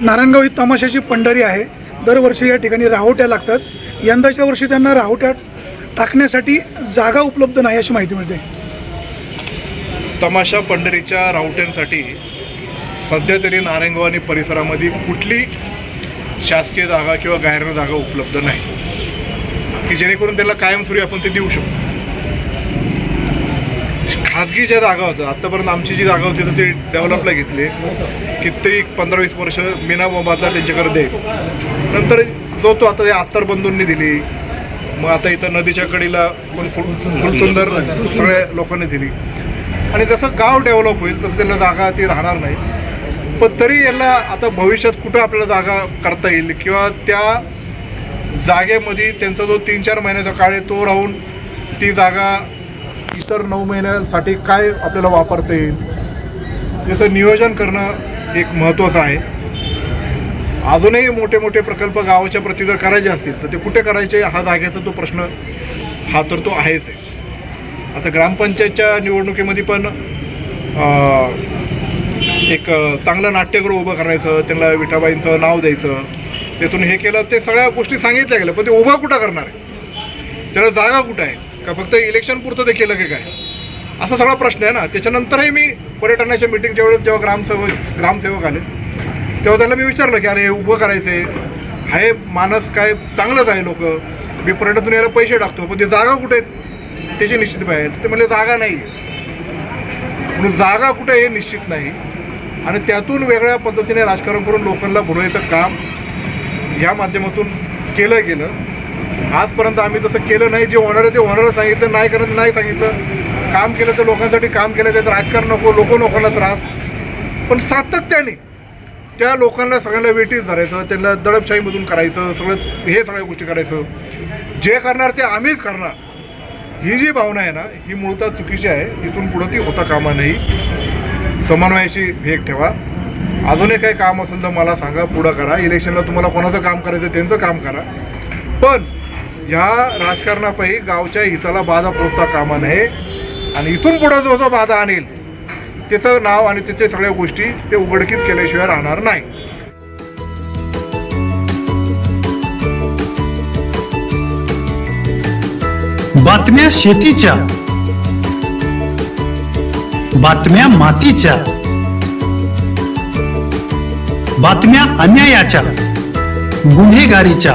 नारायणगाव ही तमाशाची पंढरी आहे. दरवर्षी या ठिकाणी राहोट्या लागतात. यंदाच्या वर्षी त्यांना राहोट्या टाकण्यासाठी जागा उपलब्ध नाही अशी माहिती मिळते. तमाशा पंढरीच्या राहोट्यांसाठी सध्या तरी नारायणगाव आणि परिसरामध्ये कुठली शासकीय जागा किंवा गायरा जागा उपलब्ध नाही. की जेणेकरून त्याला कायमस्वरूपी आपण ते देऊ शकतो खाजगी ज्या जागा होत्या आत्तापर्यंत आमची जी जागा होती तर ती डेव्हलपला घेतली. कितीतरी पंधरा वीस वर्ष मीना मोबादला त्यांच्याकडे द्यायचं नंतर जो तो आता आत्तर बंधूंनी दिली मग आता इथं नदीच्या कडीला कोण फुल फुलसुंदर सगळ्या लोकांनी दिली. आणि जसं गाव डेव्हलप होईल तसं त्यांना जागा ती राहणार नाही. पण तरी यांना आता भविष्यात कुठं आपल्याला जागा करता येईल किंवा त्या जागेमध्ये त्यांचा जो तीन चार महिन्याचा काळ आहे तो राहून ती जागा इतर नऊ महिन्यासाठी काय आपल्याला वापरता येईल? याचं नियोजन करणं एक महत्त्वाचं आहे. अजूनही मोठे मोठे प्रकल्प गावाच्या प्रती जर करायचे असतील तर ते कुठे करायचे? हा जागेचा तो प्रश्न हा तर तो आहेच. आहे आता ग्रामपंचायतच्या निवडणुकीमध्ये पण एक चांगलं नाट्यगृह उभं करायचं त्यांना विठाबाईंचं नाव द्यायचं त्यातून हे केलं ते सगळ्या गोष्टी सांगितल्या गेल्या पण ते उभं कुठं करणार आहे? त्याला जागा कुठं आहे? का? फक्त इलेक्शन पुरतं ते केलं की काय? असा सगळा प्रश्न आहे ना. त्याच्यानंतरही मी पर्यटनाच्या मिटिंगच्या वेळेस जेव्हा ग्रामसेवक ग्रामसेवक आले तेव्हा त्यांना मी विचारलं की अरे हे उभं करायचं आहे हे माणस काय चांगलंच आहे लोक. मी पर्यटनातून यायला पैसे टाकतो पण ते जागा कुठे आहेत? त्याची निश्चित पाहिजे ते म्हणजे जागा नाही. म्हणून जागा कुठे आहे हे निश्चित नाही. आणि त्यातून वेगळ्या पद्धतीने राजकारण करून लोकांना बुडवायचं काम या माध्यमातून केलं गेलं. आजपर्यंत आम्ही तसं केलं नाही जे होणार आहे ते होणारं सांगितलं नाही करत नाही सांगितलं. काम केलं तर लोकांसाठी काम केलं त्यात राजकारण नको लोक लोकांना त्रास. पण सातत्याने त्या लोकांना सगळ्यांना वेटीस धरायचं त्यांना दडपशाहीमधून करायचं सगळं हे सगळ्या गोष्टी करायचं. जे करणार ते आम्हीच करणार. ही जी भावना आहे ना ही मूळतः चुकीची आहे. इथून पुढं ती होता कामा नाही. समन्वयाशी भेट ठेवा. अजूनही काही काम असेल तर मला सांगा पुढं करा. इलेक्शनला तुम्हाला कोणाचं काम करायचं त्यांचं काम करा. पण या राजकारणापायी गावच्या हिताला बाधा पोचता कामा नये आणि इथून पुढं जो जो बाधा आणेल त्याचं नाव आणि त्याच्या सगळ्या गोष्टी ते उघडकीच केल्याशिवाय राहणार नाही. बातम्या शेतीच्या बातम्या मातीच्या बातम्या अन्यायाच्या गुन्हेगारीच्या.